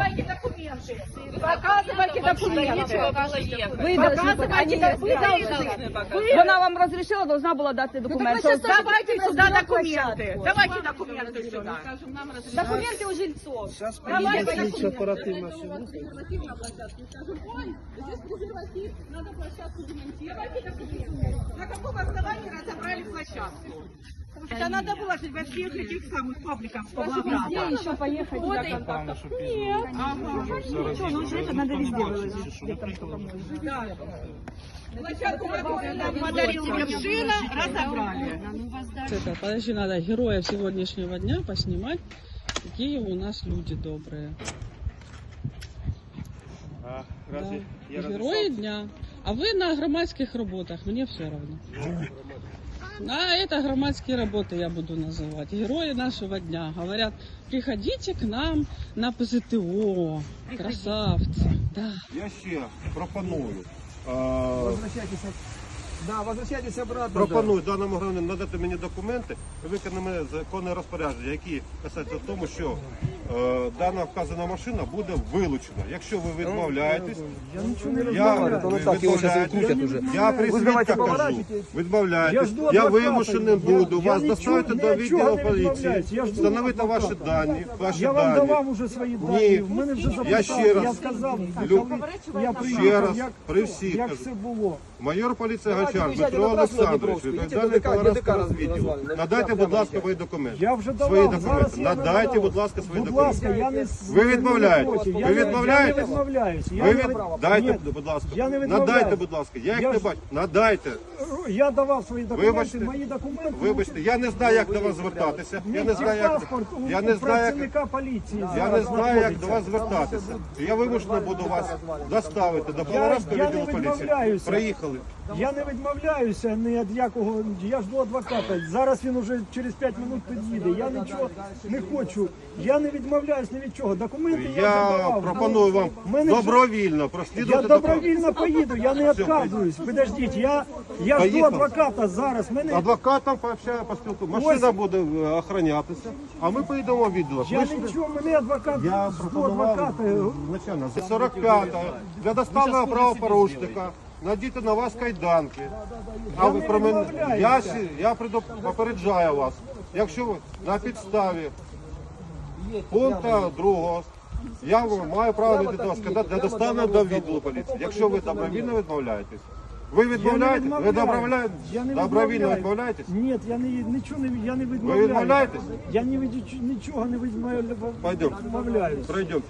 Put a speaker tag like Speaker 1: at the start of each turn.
Speaker 1: Показывайте документы. Показывайте документы.
Speaker 2: Ви
Speaker 1: Показывайте документы.
Speaker 2: Вона вам розрішила, должна була дати документ. Що
Speaker 1: Давайте сюда документы. Давайте документы сюда.
Speaker 2: Документи у жильцов.
Speaker 1: Давайте
Speaker 3: Слідча оперативна сьогодні.
Speaker 1: На каком основании разобрали площадку? Это надо было же во всех этих самых пабликах по
Speaker 2: Везде еще поехать до контакта. Нет. Ничего, ну уже это надо везде выложить.
Speaker 1: Площадку, которую нам подарил Вершина, разобрали.
Speaker 4: Это, подожди, надо героев сегодняшнего дня поснимать, какие у нас люди добрые.
Speaker 3: А,
Speaker 4: Да.
Speaker 3: разве я
Speaker 4: Герої дня. А ви на громадських роботах, мені все равно. На это громадские работы я буду называть. Герои нашего дня. Говорят, приходите к нам на ПЗТО. Красавцы. Да.
Speaker 5: Я ще пропоную. е,
Speaker 3: Возвращайтеся. Да, возвращайтесь обратно.
Speaker 5: Пропоную даному громадянину надати мені документи, виконаємо законне розпорядження, які касаються тому, що е, дана вказана машина буде вилучена. Якщо ви відмовляєтесь,
Speaker 3: Я нічого не
Speaker 5: я
Speaker 3: розмовляю.
Speaker 5: я при
Speaker 3: Ви давайте
Speaker 5: свідках кажу.
Speaker 3: Я
Speaker 5: відмовляєтесь, я вимушений буду
Speaker 3: я
Speaker 5: вас доставити до відділу поліції. Встановити ваші дані, ваші
Speaker 3: Я вам давав уже свої
Speaker 5: Ні.
Speaker 3: дані. В мене вже записали.
Speaker 5: ще раз
Speaker 3: Я сказав, я
Speaker 5: Ще раз,
Speaker 3: як,
Speaker 5: при всіх
Speaker 3: як
Speaker 5: кажу.
Speaker 3: все було.
Speaker 5: Майор поліції
Speaker 6: виїжджайте
Speaker 5: Дмитро Олександрович, відповідальний колорадського відділу. Надайте, будь ласка, свої документи.
Speaker 3: Я вже давав.
Speaker 5: Свої документи. Надайте, будь ласка, свої документи.
Speaker 3: Ласка, я не
Speaker 5: Ви відмовляєтесь? Ви
Speaker 3: не-
Speaker 5: відмовляєтесь?
Speaker 3: Я не відмовляюсь. Я
Speaker 5: Ви від... Дайте,
Speaker 3: Ні,
Speaker 5: будь ласка.
Speaker 3: я не відмовляюсь.
Speaker 5: Надайте, будь ласка. Я їх
Speaker 3: Я
Speaker 5: не
Speaker 3: ж-
Speaker 5: бачу. Надайте.
Speaker 3: Я давав свої документи,
Speaker 5: Вибачте.
Speaker 3: мої документи.
Speaker 5: Вибачте, я не знаю, як до вас звертатися. Я не знаю, як
Speaker 3: паспорт у,
Speaker 5: я
Speaker 3: у
Speaker 5: не знаю, як
Speaker 3: працівника поліції.
Speaker 5: я не знаю, як до вас звертатися. Я вимушений буду вас доставити до
Speaker 3: Я,
Speaker 5: Павлоградського
Speaker 3: я не
Speaker 5: відділу поліції.
Speaker 3: відмовляюся.
Speaker 5: Приїхали.
Speaker 3: Я не відмовляюся ні від якого. Я жду адвоката. Зараз він уже через 5 минут під'їде. Я нічого не хочу. Я не відмовляюсь ні від чого. Документи я,
Speaker 5: Я пропоную вам
Speaker 3: мене вже-
Speaker 5: добровільно
Speaker 3: Я
Speaker 5: прослідувати до
Speaker 3: добровільно поїду, я не відказуюсь. Подождіть, я, я жду
Speaker 5: Поїхали.
Speaker 3: адвоката зараз. Мене
Speaker 5: Адвокатом пообщаю, поспілку. Машина буде е, охоронятися, а ми поїдемо в відділок.
Speaker 3: я
Speaker 5: ж-
Speaker 3: нічого, мене адвокат
Speaker 5: Я
Speaker 3: жду
Speaker 5: пропонував
Speaker 3: адвоката.
Speaker 5: за 45 для доставленого правопорушника. Надіти на вас кайданки. А ви про мене я, сі- я предо- попереджаю вас. Якщо ви на підставі пункту другого я маю право вас кайдан для доставлення до відділу поліції. Якщо ви добровільно відмовляєтесь. Ви відмовляєтесь? Ви добровільно, добровільно відмовляєтесь?
Speaker 3: Ні, я не нічого не я не відмовляю.
Speaker 5: відмовляєтесь?
Speaker 3: Я не нічого не відмовляю.
Speaker 5: Пойдем. Пройдемо.